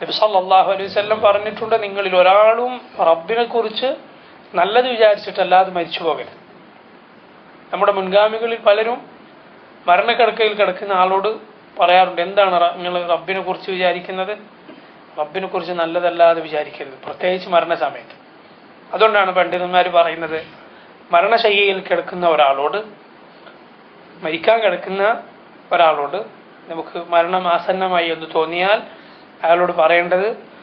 നബി അലൈഹി വസല്ലം പറഞ്ഞിട്ടുണ്ട് നിങ്ങളിൽ ഒരാളും റബ്ബിനെ കുറിച്ച് നല്ലത് വിചാരിച്ചിട്ടല്ലാതെ മരിച്ചു പോകരുത് നമ്മുടെ മുൻഗാമികളിൽ പലരും മരണക്കിടക്കയിൽ കിടക്കുന്ന ആളോട് പറയാറുണ്ട് എന്താണ് നിങ്ങൾ റബ്ബിനെ കുറിച്ച് വിചാരിക്കുന്നത്? റബ്ബിനെ കുറിച്ച് നല്ലതല്ലാതെ വിചാരിക്കരുത് പ്രത്യേകിച്ച് മരണസമയത്ത്. അതുകൊണ്ടാണ് പണ്ഡിതന്മാർ പറയുന്നത് മരണശയ്യയിൽ കിടക്കുന്ന ഒരാളോട് മരിക്കാൻ കിടക്കുന്ന ഒരാളോട് നമുക്ക് മരണം ആസന്നമായി എന്ന് തോന്നിയാൽ അയാളോട് പറയേണ്ടത്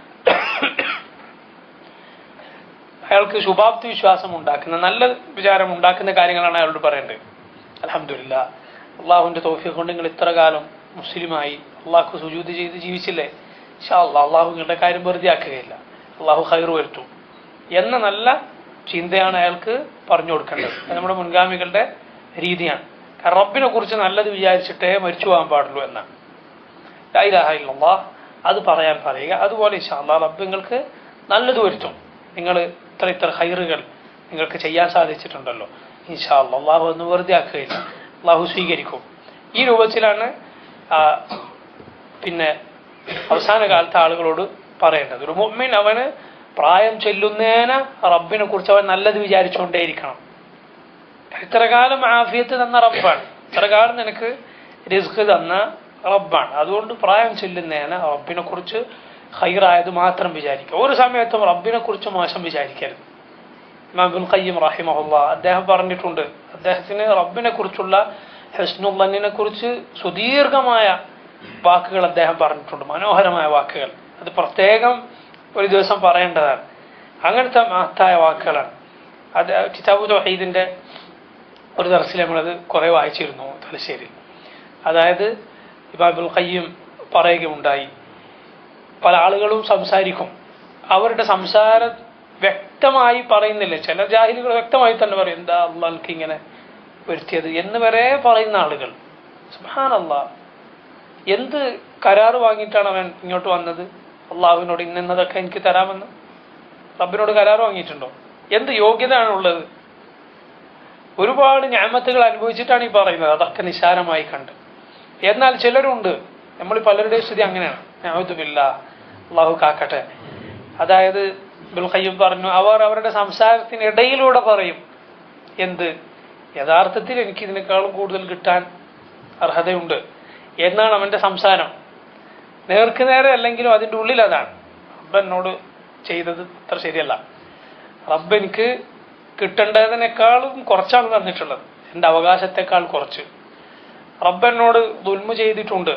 അയാൾക്ക് ശുഭാപ്തി വിശ്വാസം ഉണ്ടാക്കുന്ന നല്ല വിചാരം ഉണ്ടാക്കുന്ന കാര്യങ്ങളാണ് അയാളോട് പറയേണ്ടത്. അലഹമില്ല അള്ളാഹുവിന്റെ തോഫിയെ കൊണ്ട് നിങ്ങൾ ഇത്ര കാലം മുസ്ലിമായി അള്ളാഹു സുജൂത് ചെയ്ത് ജീവിച്ചില്ലേ? ഷാ അള്ളാഹ് അള്ളാഹു നിങ്ങളുടെ കാര്യം വെറുതെ ആക്കുകയില്ല. അള്ളാഹു ഹൈർ വരുത്തും. എന്ന നല്ല ചിന്തയാണ് അയാൾക്ക് പറഞ്ഞു കൊടുക്കേണ്ടത്. നമ്മുടെ മുൻഗാമികളുടെ രീതിയാണ്. കാരണം റബ്ബിനെ കുറിച്ച് നല്ലത് വിചാരിച്ചിട്ടേ മരിച്ചു പോകാൻ പാടുള്ളൂ എന്നാണ്. ഇലാഹ അത് പറയാൻ പറയുക. അതുപോലെ ഇൻഷാല്ലാ റബ്ബ് നിങ്ങൾക്ക് നല്ലത് വരുത്തും. നിങ്ങൾ ഇത്ര ഇത്ര ഹൈറുകൾ നിങ്ങൾക്ക് ചെയ്യാൻ സാധിച്ചിട്ടുണ്ടല്ലോ. ഇൻഷാല്ല അള്ളാഹു ഒന്ന് വെറുതെ ആക്കുകയില്ല. അള്ളാഹു സ്വീകരിക്കും. ഈ രൂപത്തിലാണ് പിന്നെ അവസാന കാലത്തെ ആളുകളോട് പറയേണ്ടത്. ഒരു മുഅ്മിൻ അവന് പ്രായം ചെല്ലുന്നേന റബ്ബിനെ കുറിച്ച് അവൻ നല്ലത് വിചാരിച്ചുകൊണ്ടേയിരിക്കണം. ഇത്രകാലം ആഫിയത്ത് തന്ന റബ്ബാണ്. ഇത്രകാലം നിനക്ക് റിസ്ക് തന്ന റബ്ബാണ്. അതുകൊണ്ട് പ്രായം ചെല്ലുന്നേന റബ്ബിനെ കുറിച്ച് ഹൈറായത് മാത്രം വിചാരിക്കുക. ഒരു സമയത്തും റബ്ബിനെ കുറിച്ച് മോശം വിചാരിക്കരുത്. ഇമാബുൽ ഖയ്യം റഹിമഹുല്ല അദ്ദേഹം പറഞ്ഞിട്ടുണ്ട്. അദ്ദേഹത്തിന് റബ്ബിനെ കുറിച്ചുള്ള ഹസ്നുല്ലനെ കുറിച്ച് സുദീർഘമായ വാക്കുകൾ അദ്ദേഹം പറഞ്ഞിട്ടുണ്ട്. മനോഹരമായ വാക്കുകൾ. അത് പ്രത്യേകം ഒരു ദിവസം പറയേണ്ടതാണ്. അങ്ങനത്തെ മഹത്തായ വാക്കുകളാണ്. അത് കിതാബു തൗഹീദിന്റെ ഒരു ദർസിൽ നമ്മളത് കുറേ വായിച്ചിരുന്നു തലശ്ശേരി. അതായത് ഇമാബുൽ ഖയ്യം പറയുകയുണ്ടായി. പല ആളുകളും സംസാരിക്കും. അവരുടെ സംസാരം വ്യക്തമായി പറയുന്നില്ല. ചില ജാഹിലുകൾ വ്യക്തമായി തന്നെ പറയും എന്താ അള്ളാൽക്ക് ഇങ്ങനെ വരുത്തിയത്? എന്ന് വരെ പറയുന്ന ആളുകൾ. സുഹാനല്ല എന്ത് കരാറ് വാങ്ങിയിട്ടാണ് അവൻ ഇങ്ങോട്ട് വന്നത്? അള്ളാഹുവിനോട് ഇന്നതൊക്കെ എനിക്ക് തരാമെന്ന്? റബ്ബിനോട് കരാർ വാങ്ങിയിട്ടുണ്ടോ? എന്ത് യോഗ്യതയാണുള്ളത്? ഒരുപാട് ഞാമത്തുകൾ അനുഭവിച്ചിട്ടാണ് ഈ പറയുന്നത്. അതൊക്കെ നിസാരമായി കണ്ട്. എന്നാൽ ചിലരുണ്ട്. നമ്മൾ പലരുടെയും സ്ഥിതി അങ്ങനെയാണ്. ഞാമത്തുമില്ല അള്ളാഹു കാക്കട്ടെ. അതായത് ബുൽഖയ്യം പറഞ്ഞു അവർ അവരുടെ സംസാരത്തിനിടയിലൂടെ പറയും എന്ത്? യഥാർത്ഥത്തിൽ എനിക്ക് ഇതിനേക്കാളും കൂടുതൽ കിട്ടാൻ അർഹതയുണ്ട്. എന്നാണ് അവന്റെ സംസാരം. നേർക്ക് നേരെ അല്ലെങ്കിലും അതിന്റെ ഉള്ളിൽ അതാണ്. റബ്ബ് എന്നോട് ചെയ്തത് അത്ര ശരിയല്ല. റബ്ബ് എനിക്ക് കിട്ടേണ്ടതിനേക്കാളും കുറച്ചാണ് തന്നിട്ടുള്ളത്. എന്റെ അവകാശത്തെക്കാൾ കുറച്ച്. റബ്ബ് എന്നോട് ദുൽമ ചെയ്തിട്ടുണ്ട്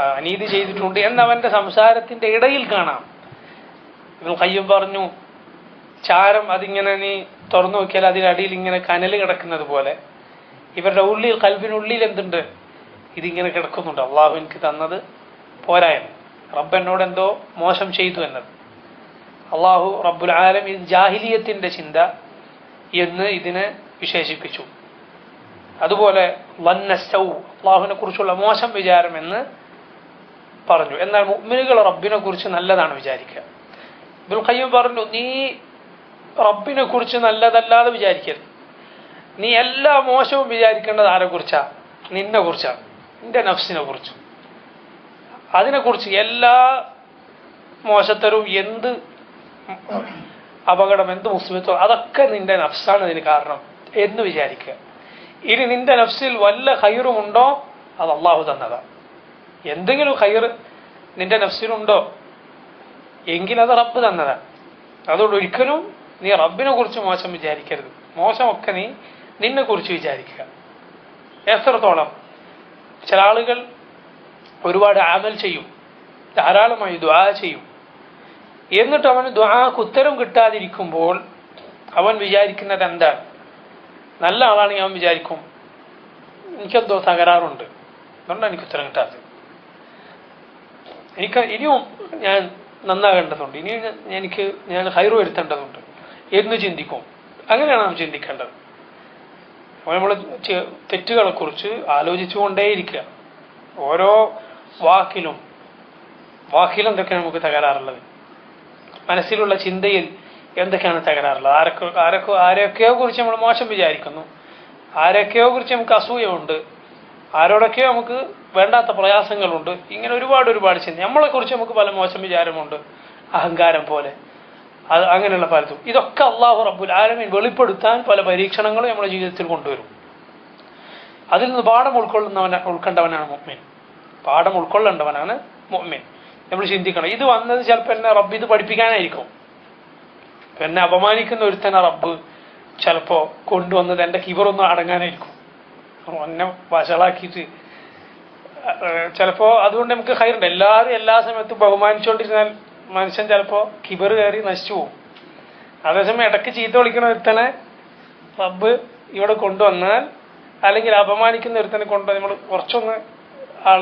അനീതി ചെയ്തിട്ടുണ്ട് എന്നവന്റെ സംസാരത്തിന്റെ ഇടയിൽ കാണാം. ഇവൾ കയ്യും പറഞ്ഞു ചാരം അതിങ്ങനെ നീ തുറന്നു നോക്കിയാൽ അതിനടിയിൽ ഇങ്ങനെ കനൽ കിടക്കുന്നത് പോലെ. ഇവരുടെ ഉള്ളിൽ കൽവിനുള്ളിൽ എന്തുണ്ട്? ഇതിങ്ങനെ കിടക്കുന്നുണ്ട്. അള്ളാഹു എനിക്ക് തന്നത് പോരായ റബ്ബ് എന്നോട് എന്തോ മോശം ചെയ്തു എന്നത്. അള്ളാഹു റബ്ബുൽ ആലം ഇത് ജാഹിലിയത്തിന്റെ ചിന്ത എന്ന് ഇതിനെ വിശേഷിപ്പിച്ചു. അതുപോലെ വന്നസ്റ്റൗ അള്ളാഹുവിനെ കുറിച്ചുള്ള മോശം വിചാരം എന്ന് പറഞ്ഞു. എന്നാൽ മുഗ്മിനുകൾ റബ്ബിനെ കുറിച്ച് നല്ലതാണ് വിചാരിക്കുക. ഇബ്നുൽ ഖയ്യിം പറഞ്ഞു നീ റബ്ബിനെ കുറിച്ച് നല്ലതല്ലാതെ വിചാരിക്കരുത്. നീ എല്ലാ മോശവും വിചാരിക്കേണ്ടത് ആരെ കുറിച്ചാ നിന്നെ കുറിച്ചാണ് നിന്റെ നഫ്സിനെ കുറിച്ച് അതിനെക്കുറിച്ച് എല്ലാ മോശത്തരവും എന്ത് അപകടം എന്ത് മുസ്ലിമത്വം അതൊക്കെ നിന്റെ നഫ്സാണ് ഇതിന് കാരണം എന്ന് വിചാരിക്കുക. ഇനി നിന്റെ നഫ്സിൽ വല്ല ഹൈറുമുണ്ടോ അത് അള്ളാഹു തന്നതാ. എന്തെങ്കിലും ഹൈർ നിന്റെ നഫ്സിലുണ്ടോ? എങ്കിൽ അത് റബ്ബ് തന്നതാ. അതുകൊണ്ട് ഒരിക്കലും നീ റബ്ബിനെ കുറിച്ച് മോശം വിചാരിക്കരുത്. മോശമൊക്കെ നീ നിന്നെ കുറിച്ച് വിചാരിക്കുക. എത്രത്തോളം? ചില ആളുകൾ ഒരുപാട് ആമൽ ചെയ്യും. ധാരാളമായി ദ്വാ ചെയ്യും. എന്നിട്ട് അവന് ദ്വാക്ക് ഉത്തരം കിട്ടാതിരിക്കുമ്പോൾ അവൻ വിചാരിക്കുന്നത് എന്താണ്? നല്ല ആളാണെങ്കിൽ ഞാൻ വിചാരിക്കും. എനിക്കെന്തോ തകരാറുണ്ട്. അതുകൊണ്ടാണ് എനിക്ക് ഉത്തരം കിട്ടാത്തത്. എനിക്ക് ഇനിയും ഞാൻ നന്നാകേണ്ടതുണ്ട്. ഇനിയും എനിക്ക് ഞാൻ ഹൈറ് വരുത്തേണ്ടതുണ്ട്. എന്ന് ചിന്തിക്കും. അങ്ങനെയാണ് നാം ചിന്തിക്കേണ്ടത്. അപ്പോൾ നമ്മൾ തെറ്റുകളെ കുറിച്ച് ആലോചിച്ചുകൊണ്ടേയിരിക്കുക. ഓരോ വാക്കിലും വാക്കിൽ എന്തൊക്കെയാണ് നമുക്ക് തകരാറുള്ളത്? മനസ്സിലുള്ള ചിന്തയിൽ എന്തൊക്കെയാണ് തകരാറുള്ളത്? ആരൊക്കെ ആരൊക്കെ ആരെയൊക്കെയോ കുറിച്ച് നമ്മൾ മോശം വിചാരിക്കുന്നു. ആരൊക്കെയോ കുറിച്ച് നമുക്ക് അസൂയമുണ്ട് ആരോടൊക്കെയോ നമുക്ക് വേണ്ടാത്ത പ്രയാസങ്ങളുണ്ട്. ഇങ്ങനെ ഒരുപാട് ഒരുപാട് ചിന്ത നമ്മളെക്കുറിച്ച് നമുക്ക് പല മോശം വിചാരമുണ്ട്. അഹങ്കാരം പോലെ. അത് അങ്ങനെയുള്ള പലതും. ഇതൊക്കെ അള്ളാഹു റബ്ബുൽ ആലമീൻ വെളിപ്പെടുത്താൻ പല പരീക്ഷണങ്ങളും നമ്മുടെ ജീവിതത്തിൽ കൊണ്ടുവരും. അതിൽ നിന്ന് പാഠം ഉൾക്കൊള്ളുന്നവന ഉൾക്കൊണ്ടവനാണ് മുഅ്മിൻ. പാഠം ഉൾക്കൊള്ളേണ്ടവനാണ് മുഅ്മിൻ. നമ്മൾ ചിന്തിക്കണം. ഇത് വന്നത് ചിലപ്പോൾ എന്നെ റബ്ബ് ഇത് പഠിപ്പിക്കാനായിരിക്കും. എന്നെ അപമാനിക്കുന്ന ഒരുത്തന റബ്ബ്. ചിലപ്പോ കൊണ്ടുവന്നത് എന്റെ കിബറൊന്നും അടങ്ങാനായിരിക്കും. എന്നെ വഷളാക്കിയിട്ട് ചിലപ്പോ അതുകൊണ്ട് നമുക്ക് ഹൈറുണ്ട്. എല്ലാവരും എല്ലാ സമയത്തും ബഹുമാനിച്ചുകൊണ്ടിരുന്നാൽ മനുഷ്യൻ ചിലപ്പോ കിബർ കയറി നശിച്ചു പോകും. അതേസമയം ഇടയ്ക്ക് ചീത്ത വിളിക്കണ ഒരുത്തനെ റബ്ബ് ഇവിടെ കൊണ്ടുവന്നാൽ അല്ലെങ്കിൽ അപമാനിക്കുന്ന ഒരുത്തനെ കൊണ്ട് നമ്മൾ കുറച്ചൊന്ന് ആൾ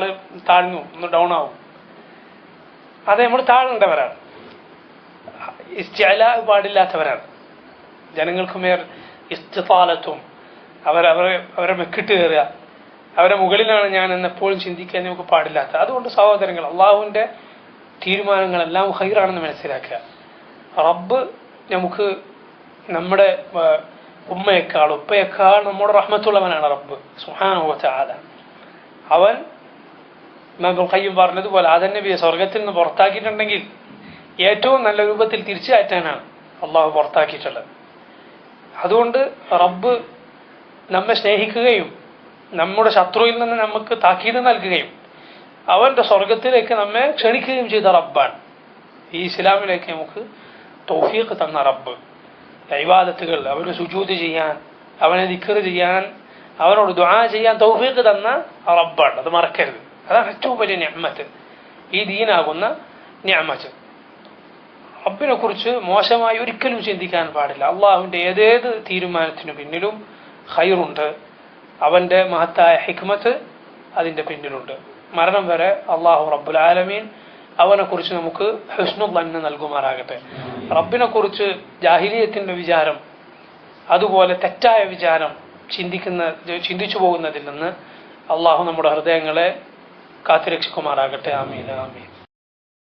താഴ്ന്നു ഒന്ന് ഡൗൺ ആവും. അത് നമ്മൾ താഴേണ്ടവരാണ് ഇസ്റ്റാല പാടില്ലാത്തവരാണ്. ജനങ്ങൾക്ക് മേർ ഇസ്തിഫാലത്തും അവർ അവരെ അവരെ മെക്കിട്ട് കയറുക. അവരെ മുകളിലാണ് ഞാൻ എന്നെപ്പോഴും ചിന്തിക്കാൻ നമുക്ക് പാടില്ലാത്ത. അതുകൊണ്ട് സഹോദരങ്ങൾ അള്ളാഹുവിന്റെ തീരുമാനങ്ങളെല്ലാം ഹൈറാണെന്ന് മനസ്സിലാക്കുക. റബ്ബ് നമുക്ക് നമ്മുടെ ഉമ്മയേക്കാൾ ഉപ്പയേക്കാൾ നമ്മുടെ റഹ്മത്തുള്ളവനാണ് റബ്ബ് സുഹാനുഭവത്തെ ആദ അവൻ ഖയ്യും പറഞ്ഞതുപോലെ ആദൻ സ്വർഗത്തിൽ നിന്ന് പുറത്താക്കിയിട്ടുണ്ടെങ്കിൽ ഏറ്റവും നല്ല രൂപത്തിൽ തിരിച്ചു കയറ്റാനാണ് അള്ളാഹു പുറത്താക്കിയിട്ടുള്ളത്. അതുകൊണ്ട് റബ്ബ് നമ്മെ സ്നേഹിക്കുകയും നമ്മുടെ ശത്രുവിൽ നിന്ന് നമുക്ക് താക്കീത് നൽകുകയും അവന്റെ സ്വർഗത്തിലേക്ക് നമ്മെ ക്ഷണിക്കുകയും ചെയ്ത റബ്ബാണ്. ഈ ഇസ്ലാമിലേക്ക് നമുക്ക് തോഫീഖ് തന്ന റബ്ബ്. ഇബാദത്തുകൾ അവന് സുജൂത് ചെയ്യാൻ അവനെ നിക്കർ ചെയ്യാൻ അവനോട് ദ്വാ ചെയ്യാൻ തൗഫീഖ് തന്ന റബ്ബാണ്. അത് മറക്കരുത്. അതാണ് ഏറ്റവും വലിയ ഞാമത്ത് ഈ ദീനാകുന്ന ഞാമത്ത് റബ്ബിനെ കുറിച്ച് മോശമായി ഒരിക്കലും ചിന്തിക്കാൻ പാടില്ല. അള്ളാഹുവിന്റെ ഏതേത് തീരുമാനത്തിനു പിന്നിലും ഹൈറുണ്ട് അവന്റെ മഹത്തായ ഹിക്മത്ത് അതിന്റെ പിന്നിലുണ്ട്. മരണം വരെ അള്ളാഹു റബ്ബുൽ ആലമീൻ അവനെക്കുറിച്ച് നമുക്ക് ഹുസ്നു തന്നെ നൽകുമാറാകട്ടെ. റബ്ബിനെക്കുറിച്ച് ജാഹിലിയത്തിന്റെ വിചാരം അതുപോലെ തെറ്റായ വിചാരം ചിന്തിക്കുന്ന ചിന്തിച്ചു പോകുന്നതിൽ നിന്ന് അള്ളാഹു നമ്മുടെ ഹൃദയങ്ങളെ കാത്തുരക്ഷിക്കുമാറാകട്ടെ. ആമീൻ ആമീൻ.